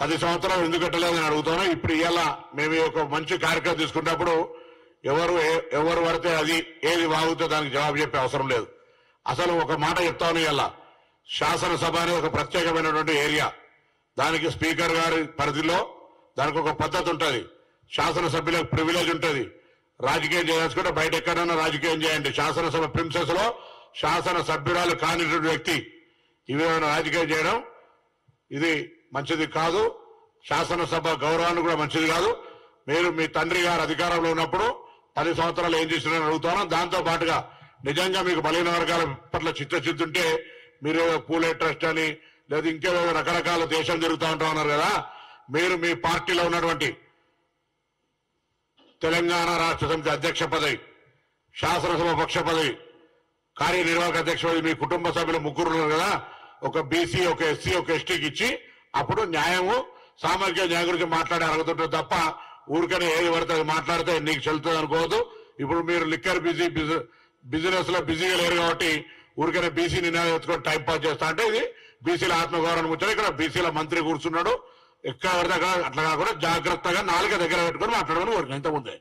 పది సంవత్సరాలు ఎందుకు కట్టలేదని అడుగుతాను. ఇప్పుడు ఇవాళ మేము ఒక మంచి కార్యక్రమం తీసుకున్నప్పుడు ఎవరు ఎవరు పడితే అది ఏది వాగుతో దానికి జవాబు చెప్పే అవసరం లేదు. అసలు ఒక మాట చెప్తాను ఇవాళ. శాసనసభ అనేది ఒక ప్రత్యేకమైనటువంటి ఏరియా. దానికి స్పీకర్ గారి పరిధిలో దానికి ఒక పద్ధతి ఉంటుంది. శాసనసభ్యులకు ప్రివిలేజ్ ఉంటుంది. రాజకీయం చేయాల్సుకుంటే బయట ఎక్కడైనా రాజకీయం చేయండి. శాసనసభ ప్రిన్సెస్లో శాసన సభ్యురాలు కానిటువంటి వ్యక్తి. ఇవేమైనా రాజకీయం చేయడం? ఇది మంచిది కాదు. శాసనసభ గౌరవాన్ని కూడా మంచిది కాదు. మీరు మీ తండ్రి గారు అధికారంలో ఉన్నప్పుడు పది సంవత్సరాలు ఏం చేసినారని అడుగుతాను దాంతో పాటుగా నిజంగా మీకు బలహీన వర్గాల పట్ల చిత్తచిత్తుంటే ఉంటే మీరు పూలే ట్రస్ట్ అని లేదా ఇంకేవో రకరకాల దేశం జరుగుతూ ఉంటా ఉన్నారు కదా. మీరు మీ పార్టీలో ఉన్నటువంటి తెలంగాణ రాష్ట్ర సమితి అధ్యక్ష పదవి శాసనసభ పక్ష పదవి కార్యనిర్వాహక అధ్యక్ష పదవి మీ కుటుంబ సభ్యులు ముగ్గురు ఉన్నారు కదా. ఒక బీసీ ఒక ఎస్సీ ఒక ఎస్టీకి ఇచ్చి అప్పుడు న్యాయము సామాజిక న్యాయం గురించి మాట్లాడే అడుగుతుంటారు తప్ప ఊరికనే ఏది పడితే అది మాట్లాడితే నీకు చెల్తుంది అనుకోవద్దు. ఇప్పుడు మీరు లిక్కర్ బిజీ బిజినెస్లో బిజీగా లేరు కాబట్టి ఊరికనే బీసీ నినాదం ఎత్తుకొని టైం పాస్ చేస్తా అంటే ఇది బీసీల ఆత్మగౌరవం ముచ్చట. ఇక్కడ బీసీల మంత్రి కూర్చున్నాడు. ఎక్కడ పడితే అక్కడ అట్లా కాకుండా జాగ్రత్తగా నాలుగ దగ్గర పెట్టుకొని మాట్లాడమని కోరిక ఇంతకుముందే